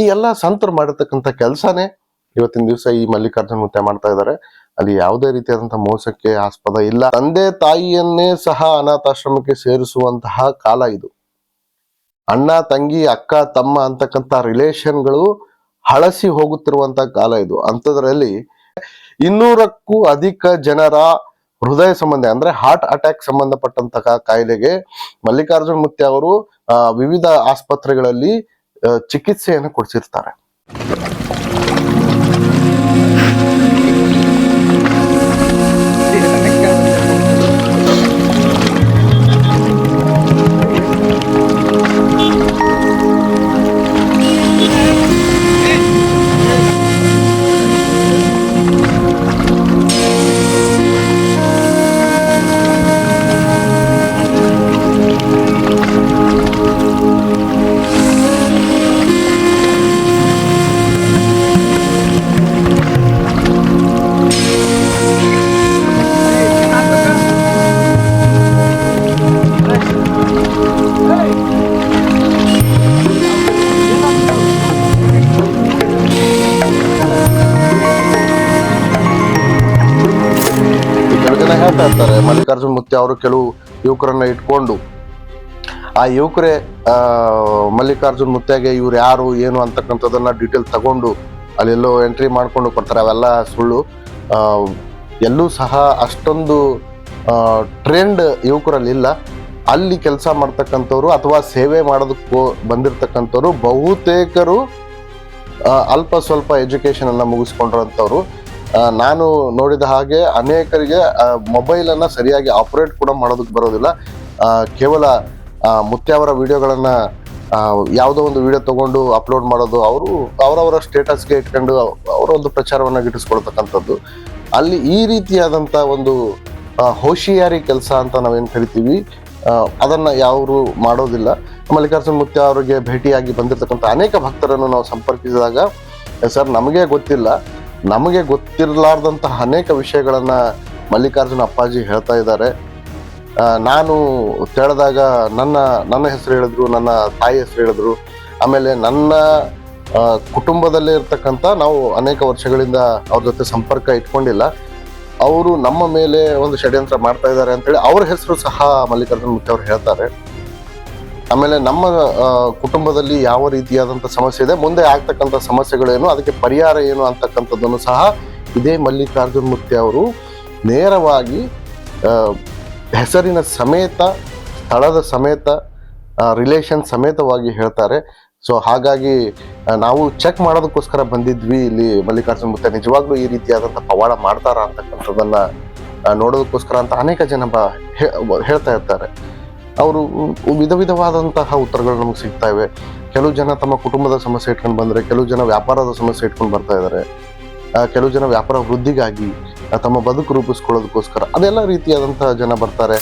ಈ ಎಲ್ಲ ಸಂತರು ಮಾಡಿರ್ತಕ್ಕಂಥ ಕೆಲಸನೇ ಇವತ್ತಿನ ದಿವಸ ಈ ಮಲ್ಲಿಕಾರ್ಜುನ ಮುತ್ತೆ ಮಾಡ್ತಾ ಇದ್ದಾರೆ. ಅಲ್ಲಿ ಯಾವುದೇ ರೀತಿಯಾದಂತಹ ಮೋಸಕ್ಕೆ ಆಸ್ಪದ ಇಲ್ಲ. ತಂದೆ ತಾಯಿಯನ್ನೇ ಸಹ ಅನಾಥಾಶ್ರಮಕ್ಕೆ ಸೇರಿಸುವಂತಹ ಕಾಲ ಇದು. ಅಣ್ಣ, ತಂಗಿ, ಅಕ್ಕ, ತಮ್ಮ ಅಂತಕ್ಕಂಥ ರಿಲೇಷನ್ಗಳು ಹಳಸಿ ಹೋಗುತ್ತಿರುವಂತಹ ಕಾಲ ಇದು. ಅಂಥದ್ರಲ್ಲಿ ಇನ್ನೂರಕ್ಕೂ ಅಧಿಕ ಜನರ ಹೃದಯ ಸಂಬಂಧ, ಅಂದ್ರೆ ಹಾರ್ಟ್ ಅಟ್ಯಾಕ್ ಸಂಬಂಧಪಟ್ಟಂತಹ ಕಾಯಿಲೆಗೆ ಮಲ್ಲಿಕಾರ್ಜುನ್ ಮುತ್ಯ ಅವರು ವಿವಿಧ ಆಸ್ಪತ್ರೆಗಳಲ್ಲಿ ಚಿಕಿತ್ಸೆಯನ್ನು ಕೊಡಿಸಿರ್ತಾರೆ. ಅವರು ಕೆಲವು ಯುವಕರನ್ನ ಇಟ್ಕೊಂಡು, ಆ ಯುವಕರೇ ಮಲ್ಲಿಕಾರ್ಜುನ್ ಮುತ್ತೆಗೆ ಇವ್ರು ಯಾರು, ಏನು ಅಂತಕ್ಕಂಥದ್ದನ್ನು ಡೀಟೇಲ್ ತಗೊಂಡು ಅಲ್ಲೆಲ್ಲೋ ಎಂಟ್ರಿ ಮಾಡ್ಕೊಂಡು ಕೊಡ್ತಾರೆ. ಅವೆಲ್ಲ ಸುಳ್ಳು. ಎಲ್ಲೂ ಸಹ ಅಷ್ಟೊಂದು ಟ್ರೆಂಡ್ ಯುವಕರಲ್ಲಿ ಇಲ್ಲ. ಅಲ್ಲಿ ಕೆಲಸ ಮಾಡ್ತಕ್ಕಂಥವ್ರು ಅಥವಾ ಸೇವೆ ಮಾಡೋದಕ್ಕೂ ಬಂದಿರತಕ್ಕಂಥವ್ರು ಬಹುತೇಕರು ಅಲ್ಪ ಸ್ವಲ್ಪ ಎಜುಕೇಷನನ್ನು ಮುಗಿಸ್ಕೊಂಡಿರೋಂಥವ್ರು. ನಾನು ನೋಡಿದ ಹಾಗೆ ಅನೇಕರಿಗೆ ಮೊಬೈಲ್ ಅನ್ನ ಸರಿಯಾಗಿ ಆಪರೇಟ್ ಕೂಡ ಮಾಡೋದಕ್ಕೆ ಬರೋದಿಲ್ಲ. ಕೇವಲ ಮುತ್ಯಾವರ ವಿಡಿಯೋಗಳನ್ನು ಯಾವುದೋ ಒಂದು ವಿಡಿಯೋ ತಗೊಂಡು ಅಪ್ಲೋಡ್ ಮಾಡೋದು, ಅವರು ಅವರವರ ಸ್ಟೇಟಸ್ಗೆ ಇಟ್ಕೊಂಡು ಅವರ ಒಂದು ಪ್ರಚಾರವನ್ನ ಗಿಟ್ಟಿಸ್ಕೊಳ್ತಕ್ಕಂಥದ್ದು. ಅಲ್ಲಿ ಈ ರೀತಿಯಾದಂಥ ಒಂದು ಹೋಶಿಯಾರಿ ಕೆಲಸ ಅಂತ ನಾವೇನು ಕರಿತೀವಿ ಅದನ್ನು ಅದನ್ನ ಯಾರು ಮಾಡೋದಿಲ್ಲ. ಮಲ್ಲಿಕಾರ್ಜುನ್ ಮುತ್ಯ ಅವರಿಗೆ ಭೇಟಿಯಾಗಿ ಬಂದಿರತಕ್ಕಂಥ ಅನೇಕ ಭಕ್ತರನ್ನು ನಾವು ಸಂಪರ್ಕಿಸಿದಾಗ, ಸರ್, ನಮಗೆ ಗೊತ್ತಿಲ್ಲ. ನಮಗೆ ಗೊತ್ತಿರಲಾರ್ದಂತಹ ಅನೇಕ ವಿಷಯಗಳನ್ನು ಮಲ್ಲಿಕಾರ್ಜುನ ಅಪ್ಪಾಜಿ ಹೇಳ್ತಾ ಇದ್ದಾರೆ. ನಾನು ಕೇಳಿದಾಗ ನನ್ನ ನನ್ನ ಹೆಸರು ಹೇಳಿದ್ರು, ನನ್ನ ತಾಯಿ ಹೆಸರು ಹೇಳಿದ್ರು. ಆಮೇಲೆ ನನ್ನ ಕುಟುಂಬದಲ್ಲೇ ಇರ್ತಕ್ಕಂಥ ನಾವು ಅನೇಕ ವರ್ಷಗಳಿಂದ ಅವ್ರ ಜೊತೆ ಸಂಪರ್ಕ ಇಟ್ಕೊಂಡಿಲ್ಲ. ಅವರು ನಮ್ಮ ಮೇಲೆ ಒಂದು ಷಡ್ಯಂತ್ರ ಮಾಡ್ತಾ ಇದ್ದಾರೆ ಅಂತೇಳಿ ಅವ್ರ ಹೆಸರು ಸಹ ಮಲ್ಲಿಕಾರ್ಜುನ ಮುಖ್ಯ ಅವ್ರು ಹೇಳ್ತಾರೆ. ಆಮೇಲೆ ನಮ್ಮ ಕುಟುಂಬದಲ್ಲಿ ಯಾವ ರೀತಿಯಾದಂಥ ಸಮಸ್ಯೆ ಇದೆ, ಮುಂದೆ ಆಗ್ತಕ್ಕಂಥ ಸಮಸ್ಯೆಗಳೇನು, ಅದಕ್ಕೆ ಪರಿಹಾರ ಏನು ಅಂತಕ್ಕಂಥದ್ದನ್ನು ಸಹ ಇದೇ ಮಲ್ಲಿಕಾರ್ಜುನ್ ಮುತ್ಯ ಅವರು ನೇರವಾಗಿ ಹೆಸರಿನ ಸಮೇತ, ಸ್ಥಳದ ಸಮೇತ ರಿಲೇಷನ್ ಸಮೇತವಾಗಿ ಹೇಳ್ತಾರೆ. ಸೊ ಹಾಗಾಗಿ ನಾವು ಚೆಕ್ ಮಾಡೋದಕ್ಕೋಸ್ಕರ ಬಂದಿದ್ವಿ, ಇಲ್ಲಿ ಮಲ್ಲಿಕಾರ್ಜುನ್ ಮುತ್ಯ ನಿಜವಾಗ್ಲೂ ಈ ರೀತಿಯಾದಂಥ ಪವಾಡ ಮಾಡ್ತಾರ ಅಂತಕ್ಕಂಥದ್ದನ್ನು ನೋಡೋದಕ್ಕೋಸ್ಕರ ಅಂತ ಅನೇಕ ಜನ ಬ ಹೇಳ್ತಾ ಇರ್ತಾರೆ. ಅವರು ವಿಧ ವಿಧವಾದಂತಹ ಉತ್ತರಗಳು ನಮಗೆ ಸಿಗ್ತಾ ಇವೆ. ಕೆಲವು ಜನ ತಮ್ಮ ಕುಟುಂಬದ ಸಮಸ್ಯೆ ಇಟ್ಕೊಂಡು ಬಂದರೆ, ಕೆಲವು ಜನ ವ್ಯಾಪಾರದ ಸಮಸ್ಯೆ ಇಟ್ಕೊಂಡು ಬರ್ತಾ ಇದ್ದಾರೆ ಕೆಲವು ಜನ ವ್ಯಾಪಾರ ವೃದ್ಧಿಗಾಗಿ ತಮ್ಮ ಬದುಕು ರೂಪಿಸ್ಕೊಳ್ಳೋದಕ್ಕೋಸ್ಕರ, ಅದೆಲ್ಲ ರೀತಿಯಾದಂತಹ ಜನ ಬರ್ತಾರೆ.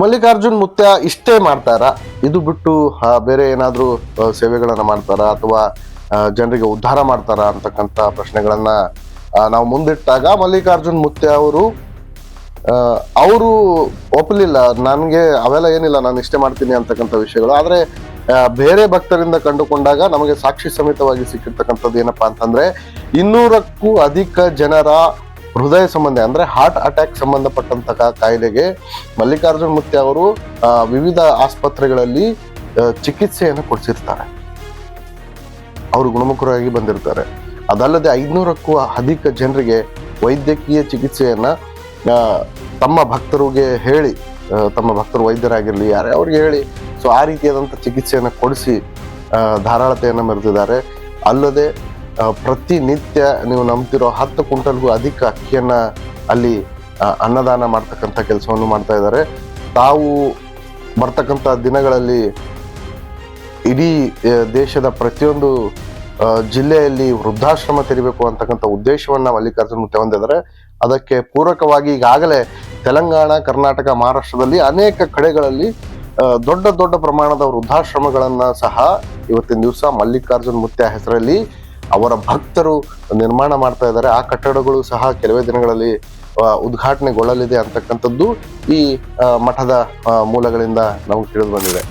ಮಲ್ಲಿಕಾರ್ಜುನ್ ಮುತ್ಯ ಇಷ್ಟೇ ಮಾಡ್ತಾರ? ಇದು ಬಿಟ್ಟು ಬೇರೆ ಏನಾದರೂ ಸೇವೆಗಳನ್ನು ಮಾಡ್ತಾರಾ ಮಾಡ್ತಾರ ಅಥವಾ ಜನರಿಗೆ ಉದ್ಧಾರ ಮಾಡ್ತಾರ ಅಂತಕ್ಕಂಥ ಪ್ರಶ್ನೆಗಳನ್ನ ನಾವು ಮುಂದಿಟ್ಟಾಗ ಮಲ್ಲಿಕಾರ್ಜುನ್ ಮುತ್ಯ ಅವರು ಅವರು ಒಪ್ಪಲಿಲ್ಲ ನನಗೆ ಅವೆಲ್ಲ ಏನಿಲ್ಲ, ನಾನು ಇಷ್ಟೇ ಮಾಡ್ತೀನಿ ಅಂತಕ್ಕಂಥ ವಿಷಯಗಳು. ಆದರೆ ಬೇರೆ ಭಕ್ತರಿಂದ ಕಂಡುಕೊಂಡಾಗ ನಮಗೆ ಸಾಕ್ಷಿ ಸಮೇತವಾಗಿ ಸಿಕ್ಕಿರ್ತಕ್ಕಂಥದ್ದು ಏನಪ್ಪಾ ಅಂತಂದ್ರೆ, ಇನ್ನೂರಕ್ಕೂ ಅಧಿಕ ಜನರ ಹೃದಯ ಸಂಬಂಧ, ಅಂದರೆ ಹಾರ್ಟ್ ಅಟ್ಯಾಕ್ ಸಂಬಂಧಪಟ್ಟಂತಹ ಕಾಯಿಲೆಗೆ ಮಲ್ಲಿಕಾರ್ಜುನ್ ಮುತ್ಯ ಅವರು ವಿವಿಧ ಆಸ್ಪತ್ರೆಗಳಲ್ಲಿ ಚಿಕಿತ್ಸೆಯನ್ನು ಕೊಡಿಸಿರ್ತಾರೆ. ಅವರು ಗುಣಮುಖರಾಗಿ ಬಂದಿರ್ತಾರೆ. ಅದಲ್ಲದೆ ಐದುನೂರಕ್ಕೂ ಅಧಿಕ ಜನರಿಗೆ ವೈದ್ಯಕೀಯ ಚಿಕಿತ್ಸೆಯನ್ನು ತಮ್ಮ ಭಕ್ತರಿಗೆ ಹೇಳಿ ತಮ್ಮ ಭಕ್ತರು ವೈದ್ಯರಾಗಿರಲಿ, ಯಾರೇ ಅವ್ರಿಗೆ ಹೇಳಿ, ಸೊ ಆ ರೀತಿಯಾದಂಥ ಚಿಕಿತ್ಸೆಯನ್ನು ಕೊಡಿಸಿ ಧಾರಾಳತೆಯನ್ನು ಮೆರೆದಿದ್ದಾರೆ. ಅಲ್ಲದೆ ಪ್ರತಿನಿತ್ಯ ನೀವು ನಂಬ್ತಿರೋ ಹತ್ತು ಕ್ವಿಂಟಲ್ಗೂ ಅಧಿಕ ಅಕ್ಕಿಯನ್ನು ಅಲ್ಲಿ ಅನ್ನದಾನ ಮಾಡ್ತಕ್ಕಂಥ ಕೆಲಸವನ್ನು ಮಾಡ್ತಾ ಇದ್ದಾರೆ. ತಾವು ಬರ್ತಕ್ಕಂಥ ದಿನಗಳಲ್ಲಿ ಇಡೀ ದೇಶದ ಪ್ರತಿಯೊಂದು ಜಿಲ್ಲೆಯಲ್ಲಿ ವೃದ್ಧಾಶ್ರಮ ತೆರಿಬೇಕು ಅಂತಕ್ಕಂಥ ಉದ್ದೇಶವನ್ನು ಮಲ್ಲಿಕಾರ್ಜುನ್ ಮುಖ್ಯ ಹೊಂದಿದ್ದಾರೆ. ಅದಕ್ಕೆ ಪೂರಕವಾಗಿ ಈಗಾಗಲೇ ತೆಲಂಗಾಣ, ಕರ್ನಾಟಕ, ಮಹಾರಾಷ್ಟ್ರದಲ್ಲಿ ಅನೇಕ ಕಡೆಗಳಲ್ಲಿ ದೊಡ್ಡ ದೊಡ್ಡ ಪ್ರಮಾಣದ ವೃದ್ಧಾಶ್ರಮಗಳನ್ನು ಸಹ ಇವತ್ತಿನ ದಿವಸ ಮಲ್ಲಿಕಾರ್ಜುನ್ ಮುತ್ಯ ಹೆಸರಲ್ಲಿ ಅವರ ಭಕ್ತರು ನಿರ್ಮಾಣ ಮಾಡ್ತಾ ಇದ್ದಾರೆ. ಆ ಕಟ್ಟಡಗಳು ಸಹ ಕೆಲವೇ ದಿನಗಳಲ್ಲಿ ಉದ್ಘಾಟನೆಗೊಳ್ಳಲಿದೆ ಅಂತಕ್ಕಂಥದ್ದು ಈ ಮಠದ ಮೂಲಗಳಿಂದ ನಮಗೆ ತಿಳಿದು ಬಂದಿದೆ.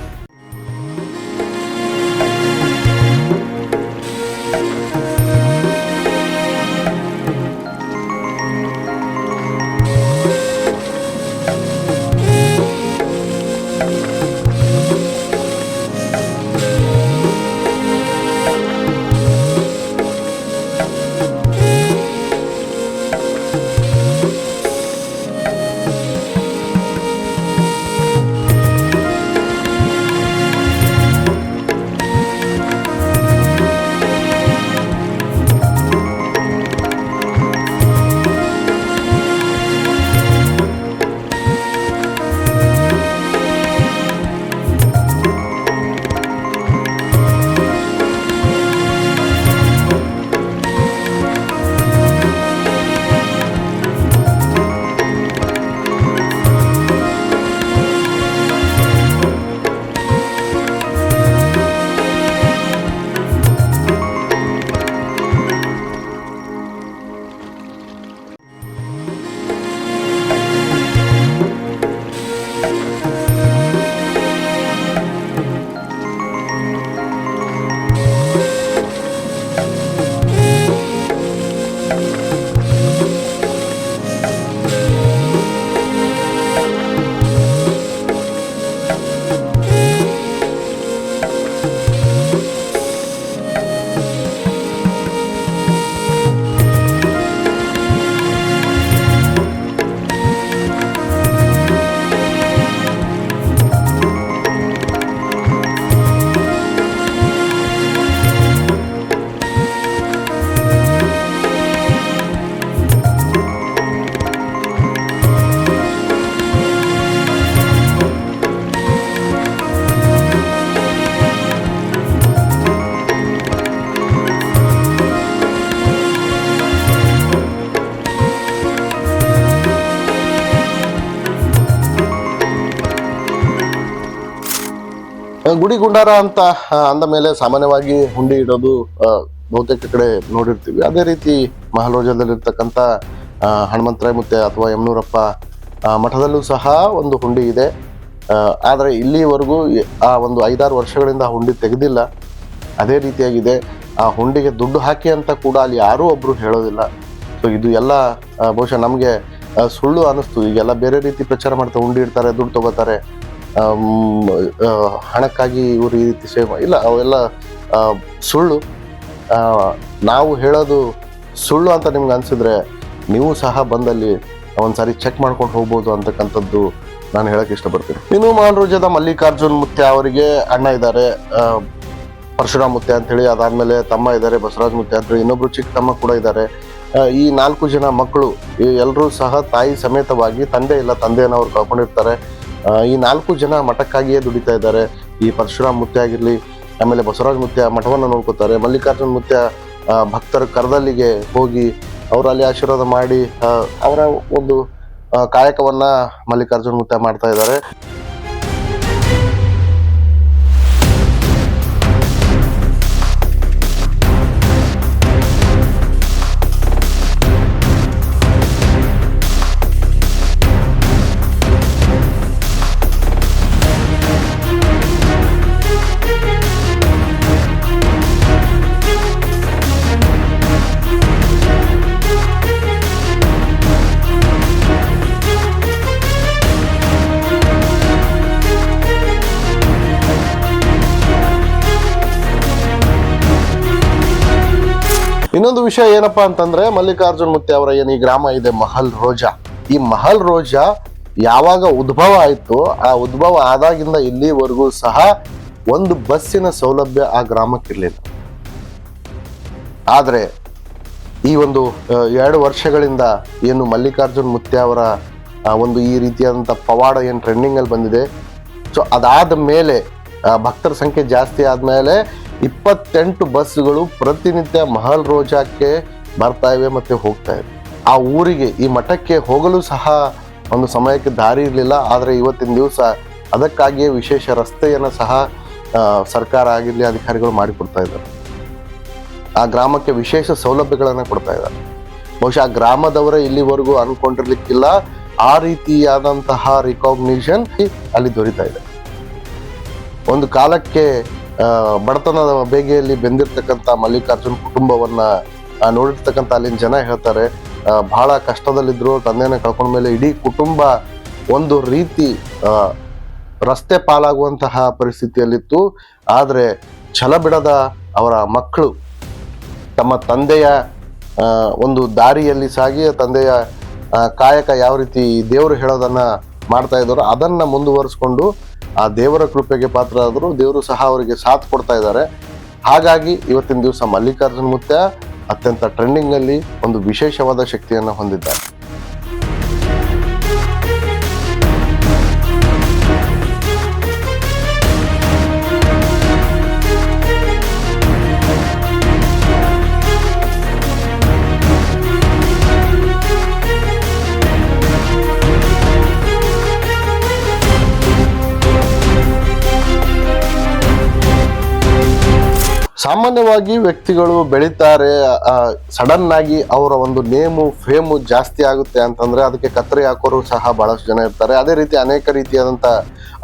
ಗುಡಿ ಗುಂಡಾರ ಅಂತ ಅಂದ ಮೇಲೆ ಸಾಮಾನ್ಯವಾಗಿ ಹುಂಡಿ ಇಡೋದು ಬಹುತೇಕ ಕಡೆ ನೋಡಿರ್ತೀವಿ. ಅದೇ ರೀತಿ ಮಹಾಲೋಜದಲ್ಲಿರ್ತಕ್ಕಂಥ ಹನುಮಂತರಾಯ ಮುತ್ತೆ ಅಥವಾ ಯಮನೂರಪ್ಪ ಮಠದಲ್ಲೂ ಸಹ ಒಂದು ಹುಂಡಿ ಇದೆ. ಆದರೆ ಇಲ್ಲಿವರೆಗೂ ಆ ಒಂದು ಐದಾರು ವರ್ಷಗಳಿಂದ ಹುಂಡಿ ತೆಗೆದಿಲ್ಲ. ಅದೇ ರೀತಿಯಾಗಿದೆ. ಆ ಹುಂಡಿಗೆ ದುಡ್ಡು ಹಾಕಿ ಅಂತ ಕೂಡ ಅಲ್ಲಿ ಯಾರೂ ಒಬ್ಬರು ಹೇಳೋದಿಲ್ಲ. ಸೊ ಇದು ಎಲ್ಲ ಬಹುಶಃ ನಮಗೆ ಸುಳ್ಳು ಅನ್ನಿಸ್ತು. ಈಗೆಲ್ಲ ಬೇರೆ ರೀತಿ ಪ್ರಚಾರ ಮಾಡ್ತಾರೆ ಹುಂಡಿ ಇಡ್ತಾರೆ, ದುಡ್ಡು ತಗೋತಾರೆ. ಹಣಕ್ಕಾಗಿ ಇವರು ಈ ರೀತಿ ಸೇವೆ ಇಲ್ಲ, ಅವೆಲ್ಲ ಸುಳ್ಳು. ನಾವು ಹೇಳೋದು ಸುಳ್ಳು ಅಂತ ನಿಮ್ಗೆ ಅನಿಸಿದ್ರೆ ನೀವು ಸಹ ಬಂದಲ್ಲಿ ಒಂದ್ಸಾರಿ ಚೆಕ್ ಮಾಡ್ಕೊಂಡು ಹೋಗ್ಬೋದು ಅಂತಕ್ಕಂಥದ್ದು ನಾನು ಹೇಳಕ್ ಇಷ್ಟಪಡ್ತೀನಿ. ಇನ್ನು ಮಾಲ್ರೋಜದ ಮಲ್ಲಿಕಾರ್ಜುನ್ ಮುತ್ಯ ಅವರಿಗೆ ಅಣ್ಣ ಇದ್ದಾರೆ. ಪರಶುರಾಮ್ ಮುತ್ಯ ಅಂತ ಹೇಳಿ ಅದಾದ್ಮೇಲೆ ತಮ್ಮ ಇದ್ದಾರೆ, ಬಸವರಾಜ್ ಮುತ್ಯ ಅಂತ ಹೇಳಿ, ಇನ್ನೊಬ್ರು ಚಿಕ್ಕ ತಮ್ಮ ಕೂಡ ಇದ್ದಾರೆ. ಈ ನಾಲ್ಕು ಜನ ಮಕ್ಕಳು ಎಲ್ಲರೂ ಸಹ ತಾಯಿ ಸಮೇತವಾಗಿ ತಂದೆ ಇಲ್ಲ, ತಂದೆಯನ್ನು ಅವ್ರು ಕಳ್ಕೊಂಡಿರ್ತಾರೆ. ಈ ನಾಲ್ಕು ಜನ ಮಠಕ್ಕಾಗಿಯೇ ದುಡಿತಾ ಇದ್ದಾರೆ. ಈ ಪರಶುರಾಮ್ ಮುತ್ಯ ಆಗಿರಲಿ, ಆಮೇಲೆ ಬಸವರಾಜ್ ಮುತ್ಯ ಮಠವನ್ನು ನೋಡ್ಕೋತಾರೆ. ಮಲ್ಲಿಕಾರ್ಜುನ್ ಮುತ್ಯ ಭಕ್ತರ ಕರದಲ್ಲಿಗೆ ಹೋಗಿ ಅವರಲ್ಲಿ ಆಶೀರ್ವಾದ ಮಾಡಿ ಅವರ ಒಂದು ಕಾಯಕವನ್ನ ಮಲ್ಲಿಕಾರ್ಜುನ್ ಮುತ್ಯ ಮಾಡ್ತಾ ಇದ್ದಾರೆ. ಇನ್ನೊಂದು ವಿಷಯ ಏನಪ್ಪಾ ಅಂತಂದ್ರೆ ಮಲ್ಲಿಕಾರ್ಜುನ್ ಮುತ್ತೆ ಅವರ ಏನು ಈ ಗ್ರಾಮ ಇದೆ ಮಹಲ್ ರೋಜಾ. ಈ ಮಹಲ್ ರೋಜಾ ಯಾವಾಗ ಉದ್ಭವ ಆಯಿತು ಆ ಉದ್ಭವ ಆದಾಗಿಂದ ಇಲ್ಲಿವರೆಗೂ ಸಹ ಒಂದು ಬಸ್ಸಿನ ಸೌಲಭ್ಯ ಆ ಗ್ರಾಮಕ್ಕಿರಲಿಲ್ಲ ಆದ್ರೆ ಈ ಒಂದು ಎರಡು ವರ್ಷಗಳಿಂದ ಏನು ಮಲ್ಲಿಕಾರ್ಜುನ್ ಮುತ್ತೆ ಅವರ ಒಂದು ಈ ರೀತಿಯಾದಂಥ ಪವಾಡ ಏನು ಟ್ರೆಂಡಿಂಗ್ ಅಲ್ಲಿ ಬಂದಿದೆ. ಸೊ ಅದಾದ ಮೇಲೆ ಭಕ್ತರ ಸಂಖ್ಯೆ ಜಾಸ್ತಿ ಆದ್ಮೇಲೆ ಇಪ್ಪತ್ತೆಂಟು ಬಸ್ಗಳು ಪ್ರತಿನಿತ್ಯ ಮಹಲ್ ರೋಜಾಕ್ಕೆ ಬರ್ತಾ ಇವೆ ಮತ್ತು ಹೋಗ್ತಾ ಇವೆ. ಆ ಊರಿಗೆ ಈ ಮಠಕ್ಕೆ ಹೋಗಲು ಸಹ ಒಂದು ಸಮಯಕ್ಕೆ ದಾರಿ ಇರಲಿಲ್ಲ, ಆದರೆ ಇವತ್ತಿನ ದಿವಸ ಅದಕ್ಕಾಗಿಯೇ ವಿಶೇಷ ರಸ್ತೆಯನ್ನು ಸಹ ಸರ್ಕಾರ ಆಗಿರಲಿ ಅಧಿಕಾರಿಗಳು ಮಾಡಿಕೊಡ್ತಾ ಇದ್ದಾರೆ. ಆ ಗ್ರಾಮಕ್ಕೆ ವಿಶೇಷ ಸೌಲಭ್ಯಗಳನ್ನು ಕೊಡ್ತಾ ಇದ್ದಾರೆ. ಬಹುಶಃ ಆ ಗ್ರಾಮದವರೇ ಇಲ್ಲಿವರೆಗೂ ಅನ್ಕೊಂಡಿರ್ಲಿಕ್ಕಿಲ್ಲ, ಆ ರೀತಿಯಾದಂತಹ ರಿಕಾಗ್ನಿಷನ್ ಅಲ್ಲಿ ದೊರೀತಾ ಇದೆ. ಒಂದು ಕಾಲಕ್ಕೆ ಬಡತನದ ಬೇಗೆಯಲ್ಲಿ ಬೆಂದಿರ್ತಕ್ಕಂಥ ಮಲ್ಲಿಕಾರ್ಜುನ್ ಕುಟುಂಬವನ್ನ ನೋಡಿರ್ತಕ್ಕಂಥ ಅಲ್ಲಿನ ಜನ ಹೇಳ್ತಾರೆ ಬಹಳ ಕಷ್ಟದಲ್ಲಿದ್ರು, ತಂದೆನ ಕಳ್ಕೊಂಡ ಮೇಲೆ ಇಡೀ ಕುಟುಂಬ ಒಂದು ರೀತಿ ರಸ್ತೆ ಪಾಲಾಗುವಂತಹ ಪರಿಸ್ಥಿತಿಯಲ್ಲಿತ್ತು. ಆದರೆ ಛಲ ಬಿಡದ ಅವರ ಮಕ್ಕಳು, ತಮ್ಮ ತಂದೆಯ ಒಂದು ದಾರಿಯಲ್ಲಿ ಸಾಗಿ, ತಂದೆಯ ಕಾಯಕ ಯಾವ ರೀತಿ ದೇವರು ಹೇಳೋದನ್ನು ಮಾಡ್ತಾ ಇದ್ದಾರೋ ಅದನ್ನು ಮುಂದುವರಿಸ್ಕೊಂಡು ಆ ದೇವರ ಕೃಪೆಗೆ ಪಾತ್ರ ಆದರೂ ದೇವರು ಸಹ ಅವರಿಗೆ ಸಾಥ್ ಕೊಡ್ತಾ ಇದ್ದಾರೆ. ಹಾಗಾಗಿ ಇವತ್ತಿನ ದಿವಸ ಮಲ್ಲಿಕಾರ್ಜುನ್ ಮುತ್ಯ ಅತ್ಯಂತ ಟ್ರೆಂಡಿಂಗ್ ಅಲ್ಲಿ ಒಂದು ವಿಶೇಷವಾದ ಶಕ್ತಿಯನ್ನು ಹೊಂದಿದ್ದಾರೆ. ಸಾಮಾನ್ಯವಾಗಿ ವ್ಯಕ್ತಿಗಳು ಬೆಳೀತಾರೆ ಸಡನ್ ಆಗಿ ಅವರ ಒಂದು ನೇಮು ಫೇಮು ಜಾಸ್ತಿ ಆಗುತ್ತೆ ಅಂತಂದ್ರೆ ಅದಕ್ಕೆ ಕತ್ತರಿ ಹಾಕೋರು ಸಹ ಬಹಳಷ್ಟು ಜನ ಇರ್ತಾರೆ. ಅದೇ ರೀತಿ ಅನೇಕ ರೀತಿಯಾದಂತ,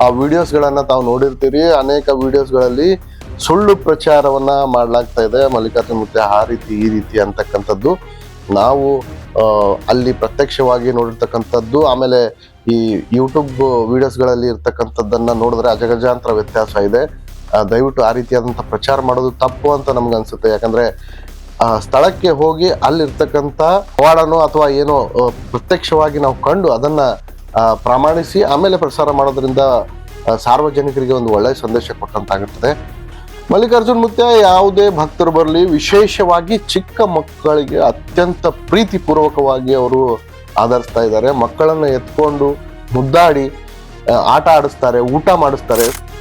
ಆ ವಿಡಿಯೋಸ್ಗಳನ್ನ ತಾವು ನೋಡಿರ್ತೀರಿ. ಅನೇಕ ವಿಡಿಯೋಸ್ಗಳಲ್ಲಿ ಸುಳ್ಳು ಪ್ರಚಾರವನ್ನ ಮಾಡಲಾಗ್ತಾ ಇದೆ. ಮಲ್ಲಿಕಾರ್ಜುನ್ ಮತ್ತೆ ಆ ರೀತಿ, ಈ ರೀತಿ ಅಂತಕ್ಕಂಥದ್ದು. ನಾವು ಅಲ್ಲಿ ಪ್ರತ್ಯಕ್ಷವಾಗಿ ನೋಡಿರ್ತಕ್ಕಂಥದ್ದು. ಆಮೇಲೆ ಈ ಯೂಟ್ಯೂಬ್ ವಿಡಿಯೋಸ್ಗಳಲ್ಲಿ ಇರ್ತಕ್ಕಂಥದ್ದನ್ನ ನೋಡಿದ್ರೆ ಅಜಗಜಾಂತರ ವ್ಯತ್ಯಾಸ ಇದೆ. ದಯವಿಟ್ಟು ಆ ರೀತಿಯಾದಂಥ ಪ್ರಚಾರ ಮಾಡೋದು ತಪ್ಪು ಅಂತ ನಮ್ಗೆ ಅನ್ಸುತ್ತೆ. ಯಾಕಂದ್ರೆ, ಆ, ಸ್ಥಳಕ್ಕೆ ಹೋಗಿ ಅಲ್ಲಿರ್ತಕ್ಕಂಥ ಪವಾಡನೋ ಅಥವಾ ಏನೋ ಪ್ರತ್ಯಕ್ಷವಾಗಿ ನಾವು ಕಂಡು ಅದನ್ನ ಪ್ರಮಾಣಿಸಿ ಆಮೇಲೆ ಪ್ರಸಾರ ಮಾಡೋದ್ರಿಂದ ಸಾರ್ವಜನಿಕರಿಗೆ ಒಂದು ಒಳ್ಳೆಯ ಸಂದೇಶ ಕೊಟ್ಟಂತಾಗುತ್ತದೆ. ಮಲ್ಲಿಕಾರ್ಜುನ್ ಮುತ್ಯ, ಯಾವುದೇ ಭಕ್ತರು ಬರಲಿ, ವಿಶೇಷವಾಗಿ ಚಿಕ್ಕ ಮಕ್ಕಳಿಗೆ ಅತ್ಯಂತ ಪ್ರೀತಿಪೂರ್ವಕವಾಗಿ ಅವರು ಆಧರಿಸ್ತಾ ಇದ್ದಾರೆ. ಮಕ್ಕಳನ್ನು ಎತ್ಕೊಂಡು ಮುದ್ದಾಡಿ ಆಟ ಆಡಿಸ್ತಾರೆ, ಊಟ ಮಾಡಿಸ್ತಾರೆ.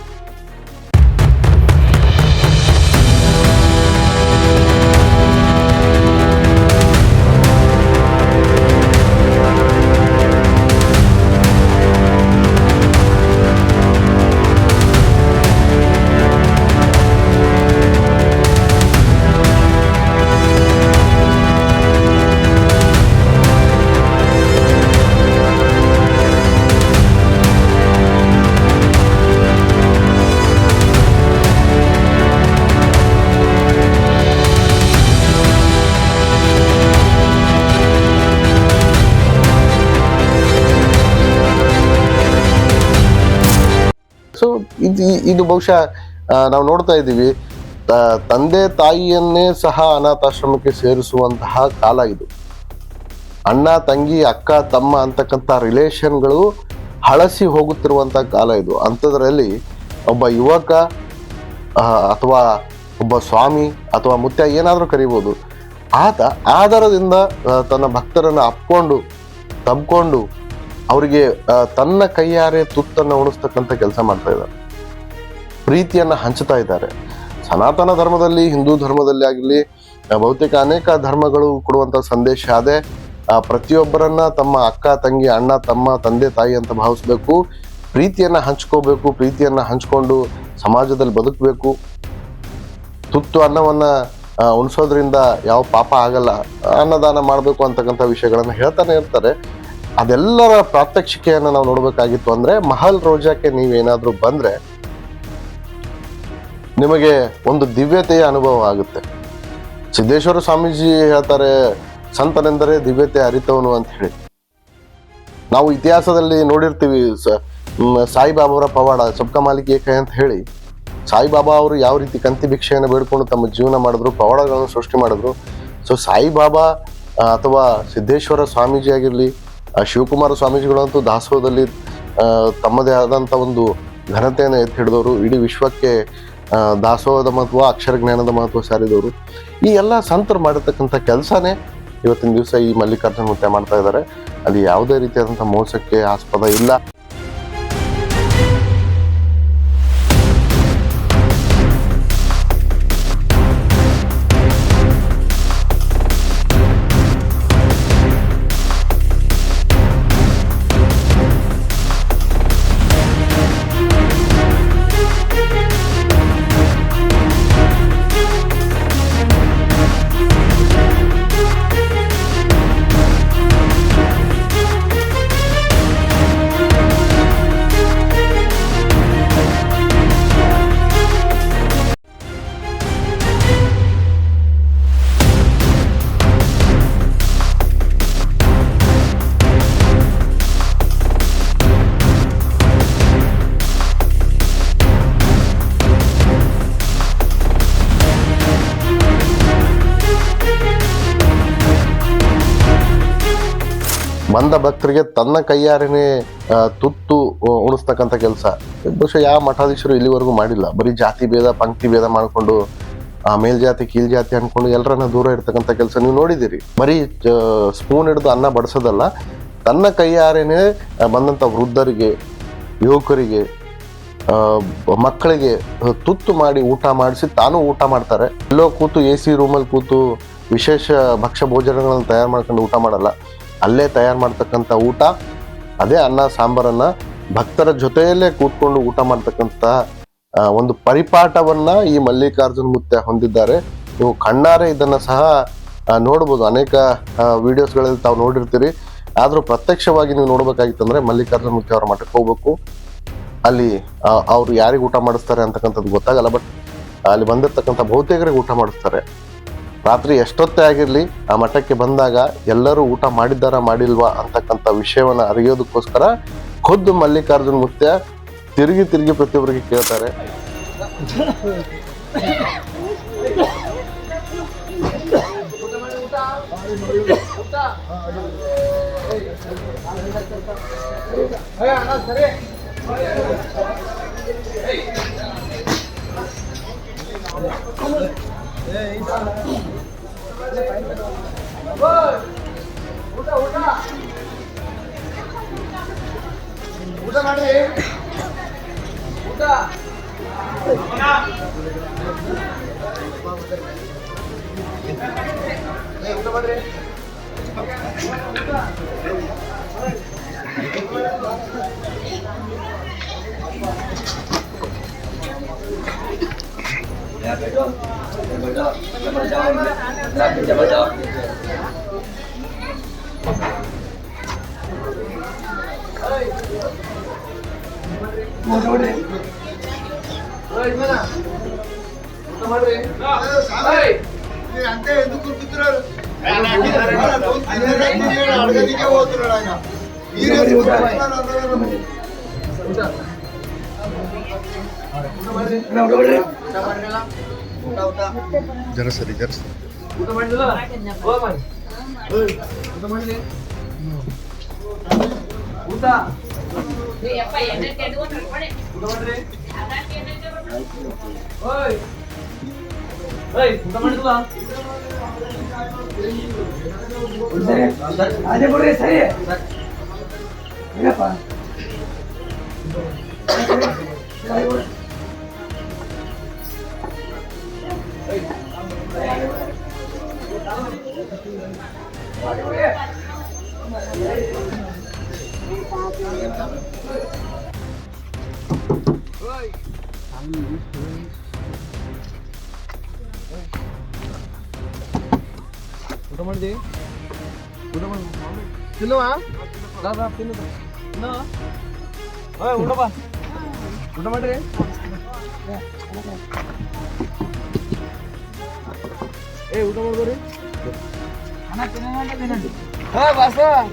ಸೊ ಇದು ಇದು ಬಹುಶಃ ನಾವು ನೋಡ್ತಾ ಇದ್ದೀವಿ ತಂದೆ ತಾಯಿಯನ್ನೇ ಸಹ ಅನಾಥಾಶ್ರಮಕ್ಕೆ ಸೇರಿಸುವಂತಹ ಕಾಲ ಇದು. ಅಣ್ಣ, ತಂಗಿ, ಅಕ್ಕ, ತಮ್ಮ ಅಂತಕ್ಕಂಥ ರಿಲೇಷನ್ಗಳು ಹಳಸಿ ಹೋಗುತ್ತಿರುವಂಥ ಕಾಲ ಇದು. ಅಂಥದ್ರಲ್ಲಿ ಒಬ್ಬ ಯುವಕ ಅಥವಾ ಒಬ್ಬ ಸ್ವಾಮಿ ಅಥವಾ ಮುತ್ಯ ಏನಾದರೂ ಕರಿಬೋದು. ಆತ ಆಧಾರದಿಂದ ತನ್ನ ಭಕ್ತರನ್ನು ಅಪ್ಕೊಂಡು, ತಬ್ಕೊಂಡು ಅವರಿಗೆ ತನ್ನ ಕೈಯಾರೆ ತುತ್ತನ್ನು ಉಣಿಸ್ತಕ್ಕಂಥ ಕೆಲಸ ಮಾಡ್ತಾ ಇದ್ದಾರೆ. ಪ್ರೀತಿಯನ್ನು ಹಂಚ್ತಾ ಇದ್ದಾರೆ. ಸನಾತನ ಧರ್ಮದಲ್ಲಿ, ಹಿಂದೂ ಧರ್ಮದಲ್ಲಿ ಆಗಲಿ ಬಹುತೇಕ ಅನೇಕ ಧರ್ಮಗಳು ಕೊಡುವಂಥ ಸಂದೇಶ ಅದೇ. ಪ್ರತಿಯೊಬ್ಬರನ್ನ ತಮ್ಮ ಅಕ್ಕ, ತಂಗಿ, ಅಣ್ಣ, ತಮ್ಮ, ತಂದೆ, ತಾಯಿ ಅಂತ ಭಾವಿಸ್ಬೇಕು. ಪ್ರೀತಿಯನ್ನು ಹಂಚ್ಕೋಬೇಕು, ಪ್ರೀತಿಯನ್ನು ಹಂಚ್ಕೊಂಡು ಸಮಾಜದಲ್ಲಿ ಬದುಕಬೇಕು. ತುತ್ತು ಅನ್ನವನ್ನು ಉಣಿಸೋದ್ರಿಂದ ಯಾವ ಪಾಪ ಆಗಲ್ಲ, ಅನ್ನದಾನ ಮಾಡಬೇಕು ಅಂತಕ್ಕಂಥ ವಿಷಯಗಳನ್ನು ಹೇಳ್ತಾನೆ ಇರ್ತಾರೆ. ಅದೆಲ್ಲರ ಪ್ರಾತ್ಯಕ್ಷಿಕೆಯನ್ನು ನಾವು ನೋಡಬೇಕಾಗಿತ್ತು ಅಂದರೆ ಮಹಲ್ ರೋಜಾಕ್ಕೆ ನೀವೇನಾದರೂ ಬಂದರೆ ನಿಮಗೆ ಒಂದು ದಿವ್ಯತೆಯ ಅನುಭವ ಆಗುತ್ತೆ. ಸಿದ್ದೇಶ್ವರ ಸ್ವಾಮೀಜಿ ಹೇಳ್ತಾರೆ, ಸಂತನೆಂದರೆ ದಿವ್ಯತೆ ಅರಿತವನು ಅಂತ ಹೇಳಿ. ನಾವು ಇತಿಹಾಸದಲ್ಲಿ ನೋಡಿರ್ತೀವಿ ಸಾಯಿಬಾಬಾವರ ಪವಾಡ, ಸಬ್ಕ ಮಾಲಿಕ್ ಅಂತ ಹೇಳಿ, ಸಾಯಿಬಾಬಾ ಅವರು ಯಾವ ರೀತಿ ಕಂತಿ ಭಿಕ್ಷೆಯನ್ನು ಬೇಡ್ಕೊಂಡು ತಮ್ಮ ಜೀವನ ಮಾಡಿದ್ರು, ಪವಾಡಗಳನ್ನು ಸೃಷ್ಟಿ ಮಾಡಿದ್ರು. ಸೊ, ಸಾಯಿಬಾಬಾ ಅಥವಾ ಸಿದ್ದೇಶ್ವರ ಸ್ವಾಮೀಜಿ ಆಗಿರಲಿ ಶಿವಕುಮಾರ ಸ್ವಾಮೀಜಿಗಳಂತೂ ದಾಸೋಹದಲ್ಲಿ ತಮ್ಮದೇ ಆದಂಥ ಒಂದು ಘನತೆಯನ್ನು ಎತ್ತಿ ಹಿಡಿದವರು. ಇಡೀ ವಿಶ್ವಕ್ಕೆ ದಾಸೋಹದ ಮಹತ್ವ, ಅಕ್ಷರ ಜ್ಞಾನದ ಮಹತ್ವ ಸಾರಿದವರು. ಈ ಎಲ್ಲ ಸಂತರು ಮಾಡಿರ್ತಕ್ಕಂಥ ಕೆಲಸನೇ ಇವತ್ತಿನ ದಿವಸ ಈ ಮಲ್ಲಿಕಾರ್ಜುನ ನೃತ್ಯ ಮಾಡ್ತಾ ಇದ್ದಾರೆ. ಅಲ್ಲಿ ಯಾವುದೇ ರೀತಿಯಾದಂಥ ಮೋಸಕ್ಕೆ ಆಸ್ಪದ ಇಲ್ಲ. ಬಂದ ಭಕ್ತರಿಗೆ ತನ್ನ ಕೈಯಾರೇನೆ ತುತ್ತು ಉಣಿಸ್ತಕ್ಕಂಥ ಕೆಲಸ. ಬಹುಶಃ ಯಾವ ಮಠಾಧೀಶರು ಇಲ್ಲಿವರೆಗೂ ಮಾಡಿಲ್ಲ. ಬರೀ ಜಾತಿ ಭೇದ, ಪಂಕ್ತಿ ಭೇದ ಮಾಡಿಕೊಂಡು, ಆ, ಮೇಲ್ಜಾತಿ ಕೀಳ್ಜಾತಿ ಅನ್ಕೊಂಡು ಎಲ್ಲರನ್ನ ದೂರ ಇರ್ತಕ್ಕಂಥ ಕೆಲಸ ನೀವು ನೋಡಿದಿರಿ ಬರೀ ಸ್ಪೂನ್ ಹಿಡಿದು ಅನ್ನ ಬಡಿಸೋದಲ್ಲ, ತನ್ನ ಕೈಯಾರೇನೆ ಬಂದಂಥ ವೃದ್ಧರಿಗೆ, ಯುವಕರಿಗೆ ಮಕ್ಕಳಿಗೆ ತುತ್ತು ಮಾಡಿ ಊಟ ಮಾಡಿಸಿ ತಾನು ಊಟ ಮಾಡ್ತಾರೆ. ಎಲ್ಲೋ ಕೂತು ಎ ಸಿ ರೂಮಲ್ಲಿ ಕೂತು ವಿಶೇಷ ಭಕ್ಷ್ಯ ಭೋಜನಗಳನ್ನು ತಯಾರು ಮಾಡ್ಕೊಂಡು ಊಟ ಮಾಡಲ್ಲ. ಅಲ್ಲೇ ತಯಾರು ಮಾಡ್ತಕ್ಕಂಥ ಊಟ, ಅದೇ ಅನ್ನ, ಸಾಂಬಾರನ್ನು ಭಕ್ತರ ಜೊತೆಯಲ್ಲೇ ಕೂತ್ಕೊಂಡು ಊಟ ಮಾಡ್ತಕ್ಕಂಥ ಒಂದು ಪರಿಪಾಠವನ್ನ ಈ ಮಲ್ಲಿಕಾರ್ಜುನ ಮುತ್ತೆ ಹೊಂದಿದ್ದಾರೆ. ನೀವು ಕಣ್ಣಾರೆ ಇದನ್ನ ಸಹ ನೋಡ್ಬೋದು. ಅನೇಕ ವಿಡಿಯೋಸ್ಗಳಲ್ಲಿ ತಾವು ನೋಡಿರ್ತೀರಿ. ಆದರೂ ಪ್ರತ್ಯಕ್ಷವಾಗಿ ನೀವು ನೋಡ್ಬೇಕಾಗಿತ್ತಂದ್ರೆ ಮಲ್ಲಿಕಾರ್ಜುನ ಮುತ್ತೆ ಅವರ ಮಠಕ್ಕೆ ಹೋಗ್ಬೇಕು. ಅಲ್ಲಿ ಅವ್ರು ಯಾರಿಗೆ ಊಟ ಮಾಡಿಸ್ತಾರೆ ಅಂತಕ್ಕಂಥದ್ದು ಗೊತ್ತಾಗಲ್ಲ, ಬಟ್ ಅಲ್ಲಿ ಬಂದಿರ್ತಕ್ಕಂಥ ಬಹುತೇಕರಿಗೆ ಊಟ ಮಾಡಿಸ್ತಾರೆ. ರಾತ್ರಿ ಎಷ್ಟೊತ್ತೇ ಆಗಿರಲಿ, ಆ ಮಠಕ್ಕೆ ಬಂದಾಗ ಎಲ್ಲರೂ ಊಟ ಮಾಡಿದ್ದಾರಾ ಮಾಡಿಲ್ವಾ ಅಂತಕ್ಕಂಥ ವಿಷಯವನ್ನ ಅರಿಯೋದಕ್ಕೋಸ್ಕರ ಖುದ್ದು ಮಲ್ಲಿಕಾರ್ಜುನ್ ಮುತ್ಯ ತಿರುಗಿ ತಿರುಗಿ ಪ್ರತಿಯೊಬ್ಬರಿಗೆ ಕೇಳ್ತಾರೆ. 네, 오자 오자 오자 많이 오자 네 오자 많이 오자. అంతే ఎందుకు కూర్చున్నారు అడగదికే పోతున్నాడు ఆయన మీరే ಜರ ಸರಿ ಜರ ಸರಿ. ಊಟ ಮಾಡಿಲ್ಲ ಊಟ ಮಾಡಿದೆ ಊಟ? ಊಟ ಮಾಡಿಲ್ಲ ಅದೇ ಬಿಡ್ರಿ ಸರಿ. ಏನಪ್ಪ? ಊಟ ಮಾಡಿದೆ ಊಟ ಮಾಡಿ ತಿನ್ನುವ ತಿನ್ನು ಊಟ ಬಾ ಊಟ ಮಾಡ್ರಿ ಏ ಊಟ ಮಾಡ್ಬೋರಿ 하나 끊어놔라 그냥. 아 봤어.